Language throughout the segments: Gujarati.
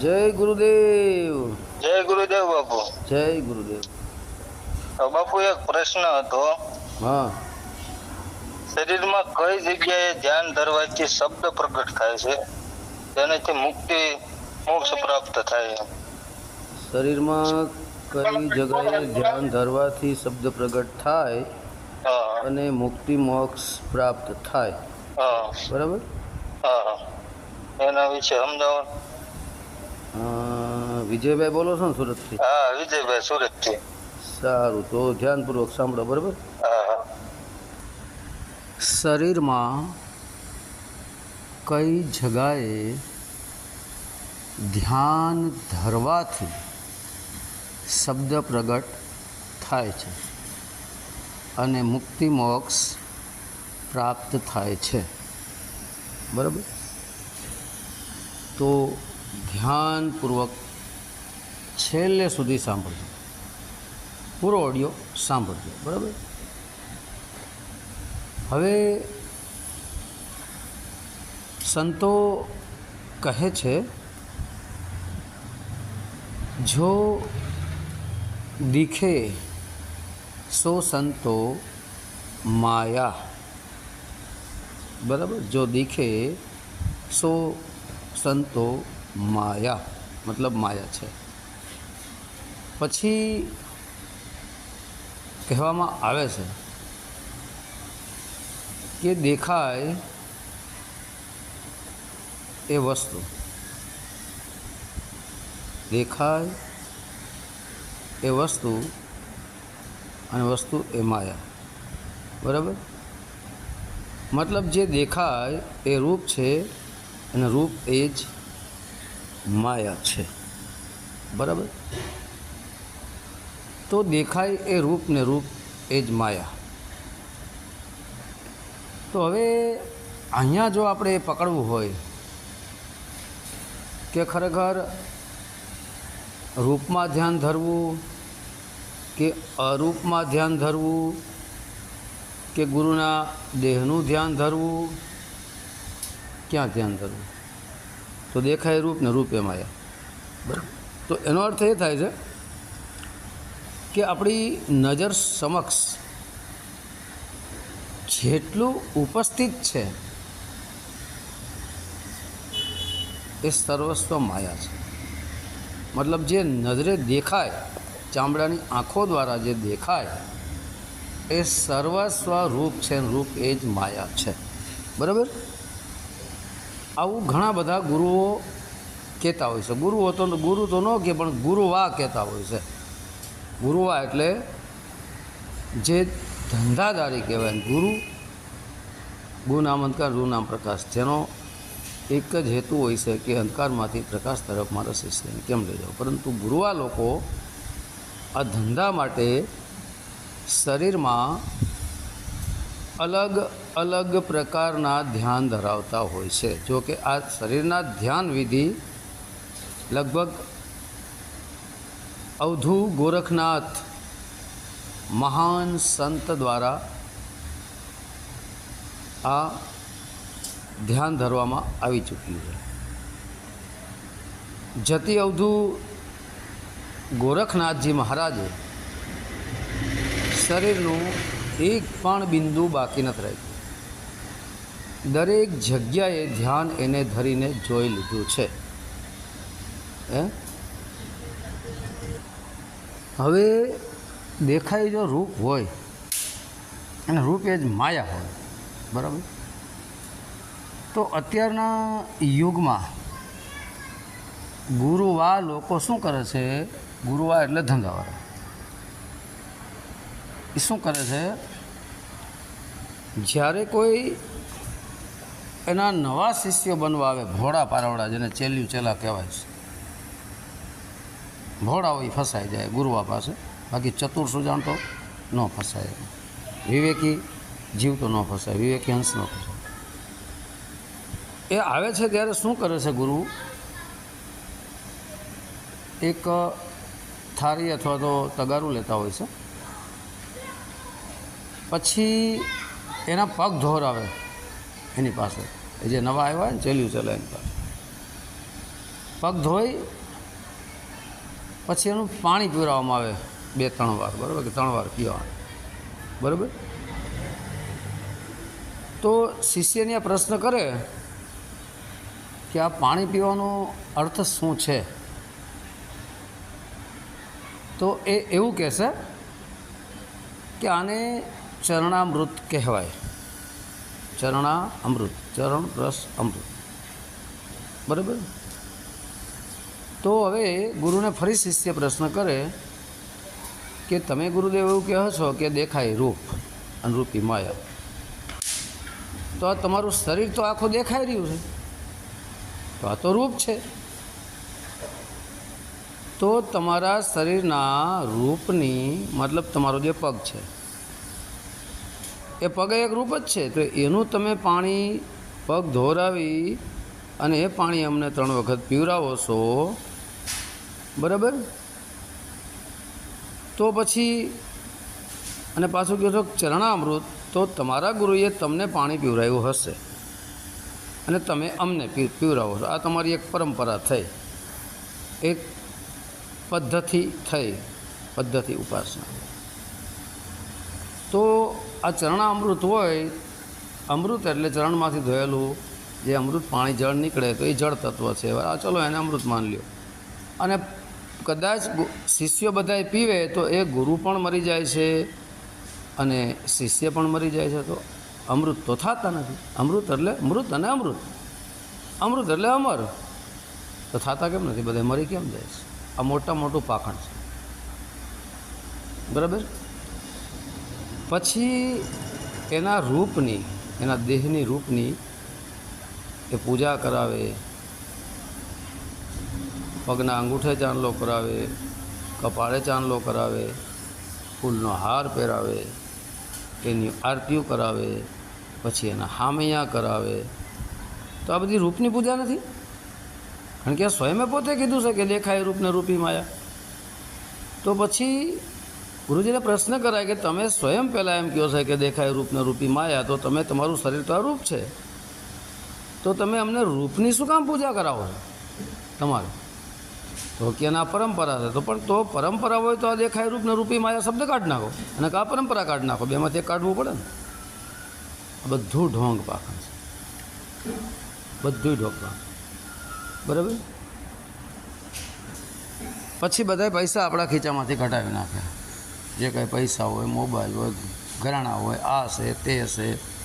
જય ગુરુદેવ. જય ગુરુદેવ બાપુ. જય ગુરુદેવ. બાપુ એક પ્રશ્ન હતો. હા. શરીરમાં કઈ જગ્યાએ ધ્યાન ધરવાથી શબ્દ પ્રગટ થાય છે? તેનાથી મુક્તિ મોક્ષ પ્રાપ્ત થાય શરીરમાં કઈ જગ્યાએ ધ્યાન ધરવાથી શબ્દ પ્રગટ થાય હા. અને મુક્તિ મોક્ષ પ્રાપ્ત થાય. હા. બરાબર? હા. એના વિશે સમજાવો. વિજયભાઈ બોલો છો ને સુરતથી? હા વિજયભાઈ સુરતથી. સારું તો ધ્યાનપૂર્વક સાંભળો બરાબર? શરીરમાં કઈ જગાએ ધ્યાન ધરવાથી શબ્દ પ્રગટ થાય છે અને મુક્તિ મોક્ષ પ્રાપ્ત થાય છે. બરાબર? તો ધ્યાનપૂર્વક છેલ્લે સુધી સાંભળજો. પૂરો ઓડિયો સાંભળજો, બરાબર? હવે સંતો કહે છે, જો દીખે સો સંતો માયા. બરાબર? જો દીખે સો સંતો માયા, મતલબ માયા છે. પછી કહેવામાં આવે છે કે દેખાય એ વસ્તુ. દેખાય એ વસ્તુ અને વસ્તુ એ માયા. બરાબર? મતલબ જે દેખાય એ રૂપ છે અને રૂપ એ જ માયા છે. બરાબર? તો દેખાય એ રૂપ ને રૂપ એ જ માયા. તો હવે અહીંયા જો આપણે પકડવું હોય કે ખરેખર રૂપમાં ધ્યાન ધરવું કે અરૂપમાં ધ્યાન ધરવું કે ગુરુના દેહનું ધ્યાન ધરવું, ક્યાં ધ્યાન ધરવું? તો દેખાય રૂપ ને રૂપ એમાં તો એનો અર્થ એ થાય છે કે આપણી નજર સમક્ષ જેટલું ઉપસ્થિત છે, એ સર્વસ્વ માયા છે. મતલબ જે નજરે દેખાય, ચામડાની આંખો દ્વારા જે દેખાય, એ સર્વસ્વ રૂપ છે રૂપ એ જ માયા છે. બરાબર? આવું ઘણા બધા ગુરુઓ કહેતા હોય છે. ગુરુઓ તો, ગુરુ તો ન કહે, પણ ગુરુવા કહેતા હોય છે. ગુરુવા એટલે જે ધંધાદારી કહેવાય ગુરુ ગુ નામ અંધકાર રૂ પ્રકાશ, જેનો એક જ હેતુ હોય છે કે અંધકારમાંથી પ્રકાશ તરફ મારા શિષ્યને કેમ લઈ જાઓ પરંતુ ગુરુવા લોકો આ ધંધા માટે શરીરમાં અલગ અલગ પ્રકારના ધ્યાન ધરાવતા હોય છે. જો કે આ શરીરના ધ્યાન વિધિ લગભગ અવધુ ગોરખનાથ મહાન સંત દ્વારા આ ધ્યાન ધરવામાં આવી ચૂક્યું છે. જતી અવધુ ગોરખનાથજી મહારાજે શરીરનું એક પણ બિંદુ બાકી નથી રાખ્યું. દરેક જગ્યાએ ધ્યાન એને ધરીને જોઈ લીધું છે. હે? હવે દેખાય જો રૂપ હોય, અને રૂપ એ જ માયા હોય, બરાબર? તો અત્યારના યુગમાં ગુરુવા લોકો શું કરે છે? ગુરુવા એટલે ધંધાવાળા. એ શું કરે છે? જ્યારે કોઈ એના નવા શિષ્યો બનવા આવે, ભોળા પારવડા જેને ચેલ્યું ચેલા કહેવાય છે ભોળા હોય એ ફસાઈ જાય ગુરુવા પાસે. બાકી ચતુર સુજાણ તો ન ફસાય. વિવેકી જીવ તો ન ફસાય. વિવેકી હંસ ન ફસાય. એ આવે છે ત્યારે શું કરે છે ગુરુ? એક થાળી અથવા તો તગારું લેતા હોય છે. પછી એના પગ ધોરાવે એની પાસે. એ જે નવા આવ્યા હોય ને ચેલ્યું ચલે એની પાસે. પગ ધોઈ પછી એનું પાણી પીવડાવવામાં આવે. બે, ત્રણ વાર, બરાબર કે ત્રણ વાર પીવાનું. બરાબર? તો શિષ્યને આ પ્રશ્ન કરે કે આ પાણી પીવાનો અર્થ શું છે? તો એ એવું કહેશે કે આને ચરણામૃત કહેવાય. ચરણા અમૃત ચરણ રસ અમૃત. બરાબર? તો હવે ગુરુને ફરી શિષ્ય પ્રશ્ન કરે કે તમે ગુરુદેવ એવું કહો છો કે દેખાય રૂપ, અનુરૂપી માયા. તો આ તમારું શરીર તો આખું દેખાઈ રહ્યું છે. તો આ તો રૂપ છે. તો તમારા શરીરના રૂપની મતલબ તમારો જે પગ છે, એ પગ એક રૂપ જ છે. તો એનું તમે પાણી પગ ધોરાવી અને એ પાણી અમને ત્રણ વખત પીવરાવો છો બરાબર? તો પછી અને પાછું કહો છો ચરણામૃત, તો તમારા ગુરુએ તમને પાણી પીવરાયું હશે અને તમે અમને પીવરાવો છો. આ તમારી એક પરંપરા થઈ. એક પદ્ધતિ થઈ, પદ્ધતિ ઉપાસના. તો આ ચરણા અમૃત હોય, અમૃત એટલે ચરણમાંથી ધોયેલું જે અમૃત પાણી જળ નીકળે તો એ જળ તત્વ છે. આ ચલો એને અમૃત માન લ્યો. અને કદાચ શિષ્યો બધાય પીવે તો એ ગુરુ પણ મરી જાય છે અને શિષ્ય પણ મરી જાય છે. તો અમૃત તો થતા નથી. અમૃત એટલે મૃત અને અમૃત. અમૃત એટલે અમર. તો થતા કેમ નથી? બધા મરી કેમ જાય છે? આ મોટા મોટું પાખંડ છે. બરાબર? પછી એના રૂપની, એના દેહની રૂપની એ પૂજા કરાવે. પગના અંગૂઠે ચાંદલો કરાવે, કપાળે ચાંદલો કરાવે, ફૂલનો હાર પહેરાવે, એની આરતીઓ કરાવે, પછી એના હામૈયા કરાવે. તો આ બધી રૂપની પૂજા નથી? કારણ કે આ સ્વયંમે પોતે કીધું છે કે દેખાય રૂપને રૂપી માયા. તો પછી ગુરુજીને પ્રશ્ન કરાય કે તમે સ્વયં પહેલાં એમ કહો છો કે દેખાય રૂપને રૂપી માયા, તો તમે, તમારું શરીર તો આ રૂપ છે. તો તમે અમને રૂપની શું કામ પૂજા કરાવો છો? તમારે. તો કે એના પરંપરા છે. તો પણ તો પરંપરા હોય તો આ દેખાય રૂપને રૂપી માયા શબ્દ કાઢી નાખો. અને કા પરંપરા કાઢી નાખો? બેમાંથી કાઢવું પડે ને. બધું ઢોંગ પાખણ છે. બધું પાખણ બરાબર? પછી બધા પૈસા આપણા ખીચામાંથી કઢાવી નાખે. જે કાંઈ પૈસા હોય, મોબાઈલ હોય, ઘરાણા હોય, આ છે, તે છે.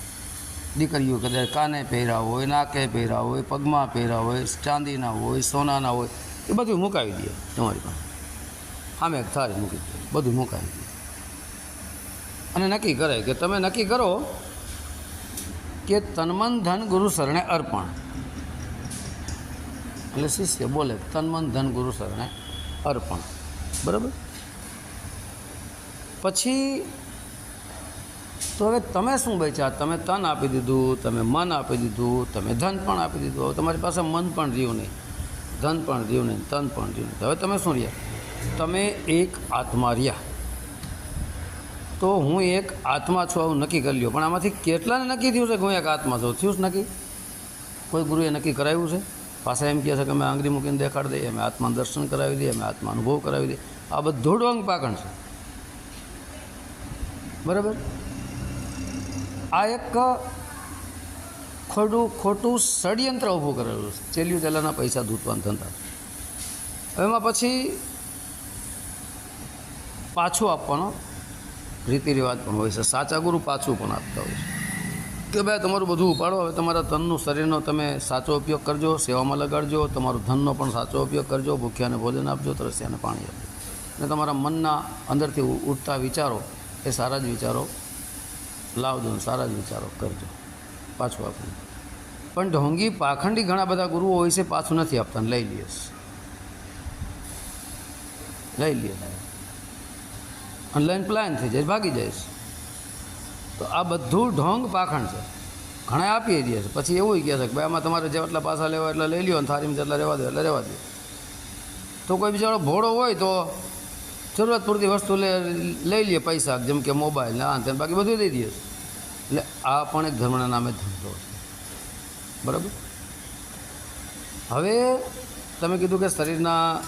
દીકરીઓ કદાચ કાને પહેર્યા હોય, નાકે પહેર્યા હોય, પગમાં પહેર્યા હોય, ચાંદીના હોય, સોનાના હોય એ બધું મુકાવી દે તમારી પાસે. સામે એક થાળી મૂકી દે. બધું મુકાવી દે. અને નક્કી કરે કે તમે નક્કી કરો કે તનમન ધન ગુરુ શરણે અર્પણ. એટલે શિષ્ય બોલે તનમન ધન ગુરુ શરણે અર્પણ. બરાબર? પછી તો હવે તમે શું બચ્યા? તમે તન આપી દીધું, તમે મન આપી દીધું, તમે ધન પણ આપી દીધું. તમારી પાસે મન પણ રહ્યું નહીં. ધન પણ રહ્યું નહીં તન પણ રહ્યું નહીં હવે તમે શું રહ્યા? તમે એક આત્મા રહ્યા. તો હું એક આત્મા છું, આવું નક્કી કરી લ્યો. પણ આમાંથી કેટલાને નક્કી થયું છે કે હું એક આત્મા છું? થયું જ નક્કી. કોઈ ગુરુએ નક્કી કરાવ્યું છે? પાછા એમ કહે છે કે અમે આંગળી મૂકીને દેખાડી દઈએ, અમે આત્માનું દર્શન કરાવી દઈએ, અમે આત્મા અનુભવ કરાવી દઈએ. આ બધું ડોંગ પાકણ છે. બરાબર? આ એક ખોટું ખોટું ષડયંત્ર ઊભું કરેલું છે. ચેલ્યું ચેલાના પૈસા ધૂતવાન ધંધા. એમાં પછી પાછું આપવાનો રીતિ રિવાજ પણ હોય છે. સાચા ગુરુ પાછું પણ આપતા હોય છે. કે ભાઈ, તમારું બધું ઉપાડો. હવે તમારા તનનું શરીરનો તમે સાચો ઉપયોગ કરજો, સેવામાં લગાડજો, તમારું ધનનો પણ સાચો ઉપયોગ કરજો, ભૂખ્યાને ભોજન આપજો, તરસ્યાને પાણી આપજો. અને તમારા મનના અંદરથી ઉઠતા વિચારો, એ સારા જ વિચારો લાવજો સારા જ વિચારો કરજો. પાછું આપવું પણ ઢોંગી પાખંડી ઘણા બધા ગુરુઓ હોય છે, પાછું નથી આપતા, લઈ લઈએ લઈ લઈએ અને લઈને પ્લાન થઈ જાય, ભાગી જાય તો આ બધું ઢોંગ પાખંડ છે. ઘણા આપી દે છે. પછી એવું કહે છે કે ભાઈ, આમાં તમારે જેટલા પાસા લેવા એટલા લઈ લ્યો અને થારીમાં જેટલા રહેવા દો, એટલે રહેવા દો. તો કોઈ બિચારો ભોળો હોય તો જરૂરત પૂરતી વસ્તુ લઈ લઈએ પૈસા, જેમ કે મોબાઈલ ને આ બાકી બધું દઈ દઈએ એટલે આ પણ એક ધર્મના નામે ધંધો છે. બરાબર? હવે તમે કીધું કે શરીરના,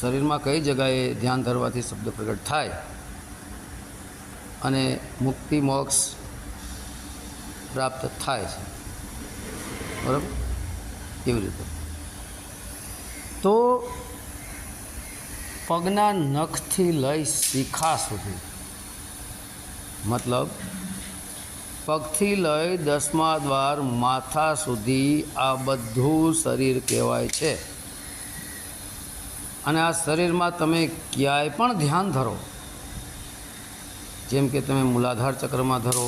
શરીરમાં કઈ જગાએ ધ્યાન ધરવાથી શબ્દ પ્રગટ થાય? અને મુક્તિ, મોક્ષ પ્રાપ્ત થાય છે. બરાબર? એવી રીતે? તો પગના નખથી લઈ શિખા સુધી. મતલબ પગથી લઈ દસમા દ્વાર માથા સુધી આ બધું શરીર કહેવાય છે. અને આ શરીરમાં તમે ક્યાંય પણ ધ્યાન ધરો, જેમ કે તમે મૂલાધાર ચક્રમાં ધરો,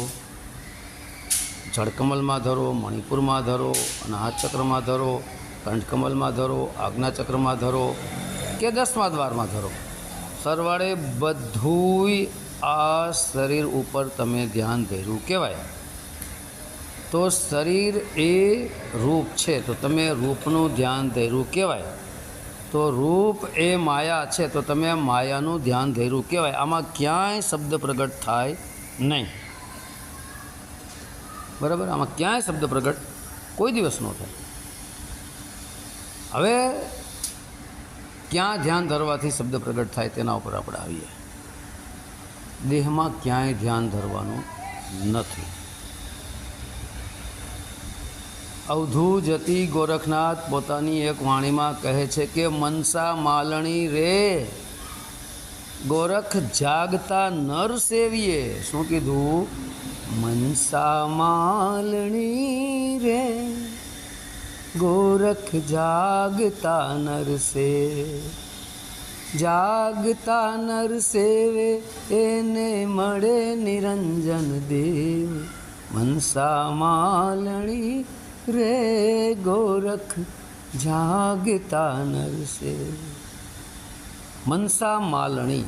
જળકમલમાં ધરો, મણિપુરમાં ધરો અનાહત ચક્રમાં ધરો, કંઠકમલમાં ધરો, આજ્ઞા ચક્રમાં ધરો કે દસમા દ્વારમાં ધરો, સરવાળે બધુંય આ શરીર ઉપર તમે ધ્યાન ધર્યું કહેવાય. તો શરીર એ રૂપ છે, તો તમે રૂપનું ધ્યાન ધર્યું કહેવાય. તો રૂપ એ માયા છે, તો તમે માયાનું ધ્યાન ધર્યું કહેવાય. આમાં ક્યાંય શબ્દ પ્રગટ થાય નહીં. બરાબર? આમાં ક્યાંય શબ્દ પ્રગટ કોઈ દિવસ ન થાય. હવે ક્યાં ધ્યાન ધરવાથી શબ્દ પ્રગટ થાય તેના ઉપર આપણે આવીએ. દેહમાં ક્યાંય ધ્યાન ધરવાનું નથી. અવધુ જતી ગોરખનાથ પોતાની એક વાણીમાં કહે છે કે, મનસા માલણી રે, ગોરખ જાગતા નર સેવીએ. શું કીધું? મનસા માલણી રે, ગોરખ જાગતા નર સે જાગતા નર સેવે, એને મળે નિરંજન દેવ. મનસા માલણી રે ગોરખ, જાગતા નર સેવે. મનસા માલણી.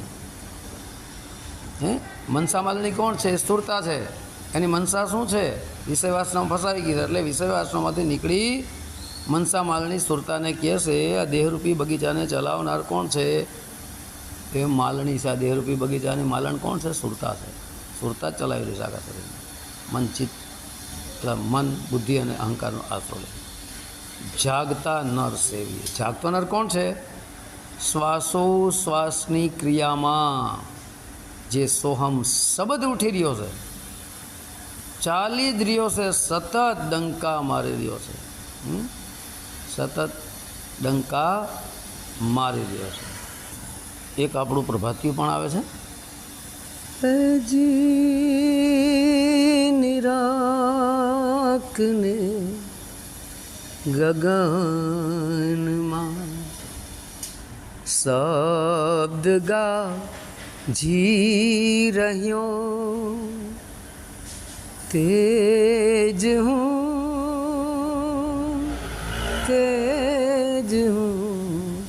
હે? મનસા માલણી કોણ છે? સ્થૂળતા છે. એની મનસા શું છે? વિષયવાસનામાં ફસાઈ ગઈ એટલે વિષયવાસનામાંથી નીકળી મનસા માલણી સુરતાને કહે છે, આ દેહરૂપી બગીચાને ચલાવનાર કોણ છે? એ માલણી છે, આ દેહરૂપી બગીચાની માલણ કોણ છે? સુરતા છે. સુરતા જ ચલાવી રહી છે આગળ કરીને મનચિત મન, બુદ્ધિ અને અહંકારનો આશરો લે જાગતા નર સેવીએ. જાગતો નર કોણ છે? શ્વાસો શ્વાસની ક્રિયામાં, જે સોહમ શબ્દ ઉઠી રહ્યો છે. ચાલી જ રહ્યો છે, સતત ડંકા મારી રહ્યો છે. હમ? સતત ડંકા મારી રહ્યો છે. એક આપણું પ્રભાતિયું પણ આવે છે. જી નિરાકને ગગનમાં શબ્દ ગા જી રહ્યો. તેજ હું તેજ હું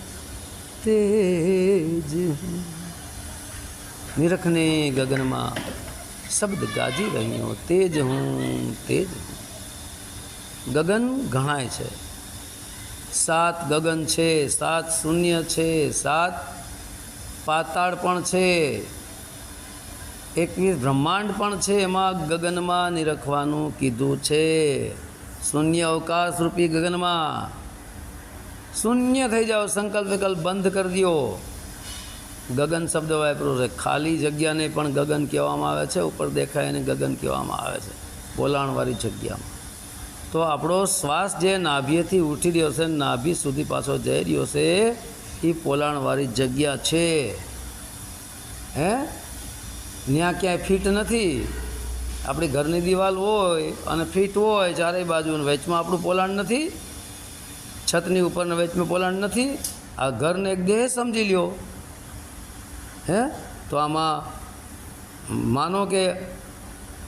તેજ હું નિરખને ગગનમાં શબ્દ ગાજી રહ્યો તેજ હું તેજ હું ગગન ગણાય છે સાત ગગન છે સાત શૂન્ય છે સાત પાતાળ પણ છે એકવીસ બ્રહ્માંડ પણ છે એમાં ગગનમાં નિરખવાનું કીધું છે શૂન્ય અવકાશ રૂપી ગગનમાં શૂન્ય થઈ જાઓ, સંકલ્પ વિકલ્પ બંધ કરી દો. ગગન શબ્દ વાપર્યો છે. ખાલી જગ્યાને પણ ગગન કહેવામાં આવે છે, ઉપર દેખાય એને ગગન કહેવામાં આવે છે, બોલાણવાળી જગ્યામાં. તો આપણો શ્વાસ જે નાભીએથી ઉઠી રહ્યો છે, નાભી સુધી પાછો જઈ રહ્યો છે, એ પોલાણવાળી જગ્યા છે. હે? ત્યાં ક્યાંય ફિટ નથી. આપણી ઘરની દિવાલ હોય અને ફીટ હોય, ચારેય બાજુ વેચમાં આપણું પોલાણ નથી. છતની ઉપરના વેચમાં પોલાણ નથી. આ ઘરને એક દેહ સમજી લ્યો. હે? તો આમાં માનો કે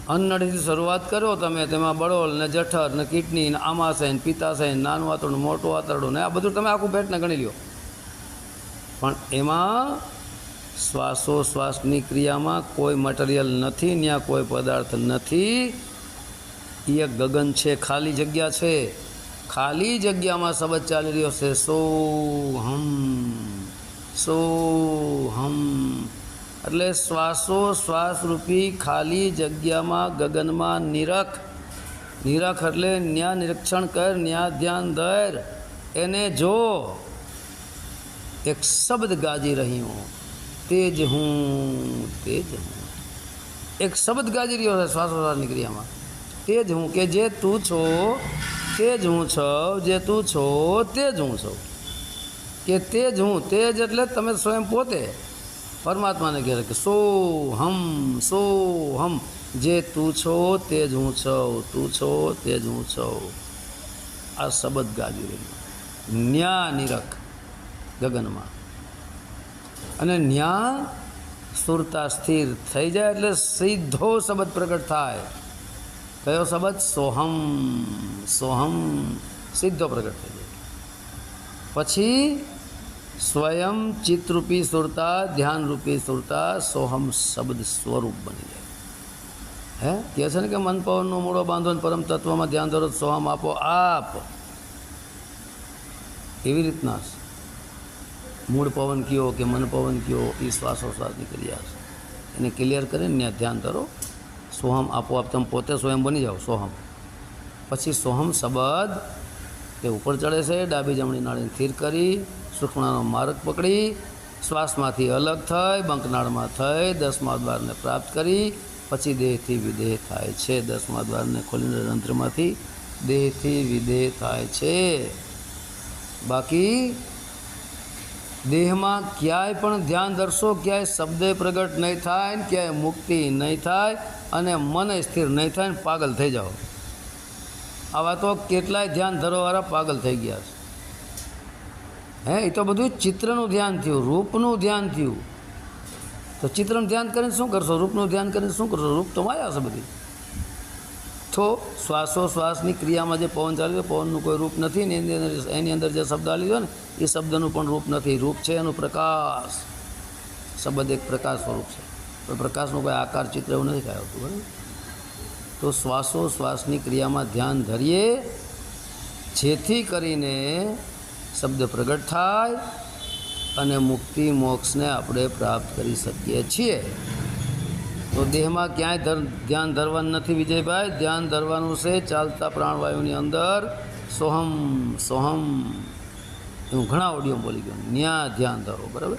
અન્નડીથી શરૂઆત કરો તમે, તેમાં બળોલ ને જઠર ને કિડની ને આમાશય ને પિત્તાશય ને નાનું આંતરડું મોટું આંતરડું ને આ બધું તમે આખું પેટને ગણી લ્યો. પણ એમાં શ્વાસોશ્વાસની ક્રિયામાં કોઈ મટીરિયલ નથી ત્યાં કોઈ પદાર્થ નથી. એ એક ગગન છે, ખાલી જગ્યા છે. ખાલી જગ્યામાં શબ્દ ચાલી રહ્યો છે. સો હમ સો હમ. એટલે શ્વાસો શ્વાસરૂપી ખાલી જગ્યામાં ગગનમાં નિરખ. નિરખ એટલે ન્યા નિરીક્ષણ કર, ન્યા ધ્યાન ધર એને જો એક શબ્દ ગાજી રહી હું તે જ હું તે જ હું. એક શબ્દ ગાજી રહ્યો છે શ્વાસોશ્વાસ ક્રિયામાં તે જ હું કે જે તું છો તે જ હું છો, જે તું છો તે જ હું છું. કે તે જ હું તે જ એટલે તમે સ્વયં પોતે. પરમાત્માને કહે કે સો હમ સો હમ. જે તું છો તે જ હું છું, તું છો તે જ હું છું. આ શબ્દ ગાજી રહ્યો. ન્યા નિરખ ગગનમાં. અને ન્યા સુરતા સ્થિર થઈ જાય એટલે સીધો શબ્દ પ્રગટ થાય. કયો શબ્દ? સોહમ. સોહમ સીધો પ્રગટ થઈ જાય. પછી સ્વયં ચિત્તરૂપી સુરતા ધ્યાનરૂપી સુરતા સોહમ શબ્દ સ્વરૂપ બની જાય. હે? કહે છે ને કે મન પવનનો મૂળો બાંધો ને પરમ તત્વમાં ધ્યાન ધરો, સોહમ આપો, આપ. એવી રીતના મૂળ પવન કયો કે મન પવન કયો એ શ્વાસોશ્વાસની ક્રિયા છે એને ક્લિયર કરીને ત્યાં ધ્યાન ધરો. સોહમ આપોઆપ તમે પોતે સ્વયં બની જાઓ, સોહમ. પછી સોહમ શબ્દ એ ઉપર ચડે છે, ડાબી જમણી નાળીને સ્થિર કરી સુખણાનો માર્ગ પકડી, શ્વાસમાંથી અલગ થઈ, બંકનાળમાં થઈ, દસમા દ્વારને પ્રાપ્ત કરી, પછી દેહથી વિદેહ થાય છે. દસમા દ્વારને ખોલીને રંધ્રમાંથી દેહથી વિદેહ થાય છે. બાકી દેહમાં ક્યાંય પણ ધ્યાન ધરશો, ક્યાંય શબ્દ પ્રગટ નહીં થાય ને ક્યાંય મુક્તિ નહીં થાય અને મન સ્થિર નહીં થાય ને પાગલ થઈ જાઓ. આવા તો કેટલાય ધ્યાન ધરોવાળા પાગલ થઈ ગયા છે. હે, એ તો બધું ચિત્રનું ધ્યાન થયું, રૂપનું ધ્યાન થયું. તો ચિત્રનું ધ્યાન કરીને શું કરશો? રૂપનું ધ્યાન કરીને શું કરશો? રૂપ તો માયા છે બધી. તો શ્વાસોશ્વાસની ક્રિયામાં જે પવન ચાલે છે, પવનનું કોઈ રૂપ નથી ને એની અંદર એની અંદર જે શબ્દ આલી છે ને, એ શબ્દનું પણ રૂપ નથી. રૂપ છે એનું પ્રકાશ. શબ્દ એક પ્રકાશ સ્વરૂપ છે. પણ પ્રકાશનું કોઈ આકાર, ચિત્ર એવું નથી કાંઈ આવતું, બરાબર? તો શ્વાસોશ્વાસની ક્રિયામાં ધ્યાન ધરીએ. જેથી કરીને શબ્દ પ્રગટ થાય અને મુક્તિ મોક્ષને આપણે પ્રાપ્ત કરી શકીએ છીએ. તો દેહમાં ક્યાંય ધ્યાન ધરવાનું નથી વિજયભાઈ. ધ્યાન ધરવાનું છે ચાલતા પ્રાણવાયુની અંદર. સોહમ સોહમ. હું ઘણા ઓડિયો બોલી ગયો. ન્યા ધ્યાન ધરો, બરાબર?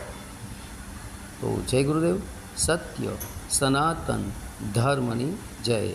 તો જય ગુરુદેવ. સત્ય, સનાતન, ધર્મની જય.